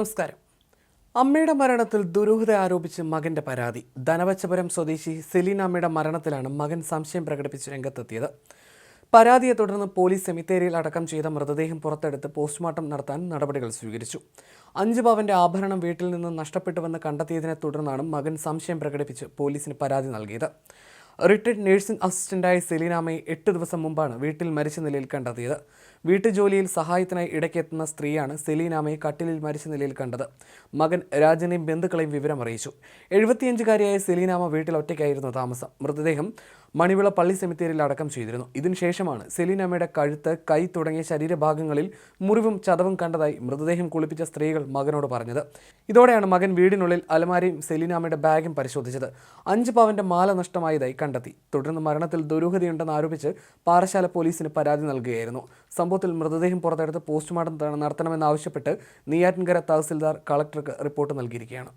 നമസ്കാരം. അമ്മയുടെ മരണത്തിൽ ദുരൂഹത ആരോപിച്ച് മകന്റെ പരാതി. ധനവച്ചപുരം സ്വദേശി സെലീനാമ്മയുടെ മരണത്തിലാണ് മകൻ സംശയം പ്രകടിപ്പിച്ച് രംഗത്തെത്തിയത്. പരാതിയെ തുടർന്ന് പോലീസ് സെമിത്തേരിയിൽ അടക്കം ചെയ്ത മൃതദേഹം പുറത്തെടുത്ത് പോസ്റ്റ്മോർട്ടം നടത്താൻ നടപടികൾ സ്വീകരിച്ചു. അഞ്ച് പവന്റെ ആഭരണം വീട്ടിൽ നിന്ന് നഷ്ടപ്പെട്ടുവെന്ന് കണ്ടെത്തിയതിനെ തുടർന്നാണ് മകൻ സംശയം പ്രകടിപ്പിച്ച് പോലീസിന് പരാതി നൽകിയത്. റിട്ടയർഡ് നഴ്സിംഗ് അസിസ്റ്റന്റായ സെലീനാമയെ എട്ട് ദിവസം മുമ്പാണ് വീട്ടിൽ മരിച്ച നിലയിൽ കണ്ടെത്തിയത്. വീട്ടുജോലിയിൽ സഹായത്തിനായി ഇടയ്ക്കെത്തുന്ന സ്ത്രീയാണ് സെലീനാമയെ കട്ടിലിൽ മരിച്ച നിലയിൽ കണ്ടത്. മകൻ രാജനെയും ബന്ധുക്കളെയും വിവരം അറിയിച്ചു എഴുപത്തിയഞ്ചുകാരിയായ സെലീനാമ വീട്ടിൽ ഒറ്റയ്ക്കായിരുന്നു താമസം. മൃതദേഹം മണിവിള പള്ളി സെമിത്തേരിയിൽ അടക്കം ചെയ്തിരുന്നു. ഇതിനുശേഷമാണ് സെലീനമ്മയുടെ കഴുത്ത് കൈ തുടങ്ങിയ ശരീരഭാഗങ്ങളിൽ മുറിവും ചതവും കണ്ടതായി മൃതദേഹം കുളിപ്പിച്ച സ്ത്രീകൾ മകനോട് പറഞ്ഞത്. ഇതോടെയാണ് മകൻ വീടിനുള്ളിൽ അലമാരയും സെലീനാമ്മയുടെ ബാഗും പരിശോധിച്ചത്. അഞ്ച് പവന്റെ മാല നഷ്ടമായതായി കണ്ടെത്തി. തുടർന്ന് മരണത്തിൽ ദുരൂഹതയുണ്ടെന്ന് ആരോപിച്ച് പാറശാല പോലീസിന് പരാതി നൽകുകയായിരുന്നു. സംഭവത്തിൽ മൃതദേഹം പുറത്തെടുത്ത് പോസ്റ്റ്മോർട്ടം നടത്തണമെന്നാവശ്യപ്പെട്ട് നെയ്യാറ്റിൻകര തഹസിൽദാർ കളക്ടർക്ക് റിപ്പോർട്ട് നൽകിയിരിക്കുകയാണ്.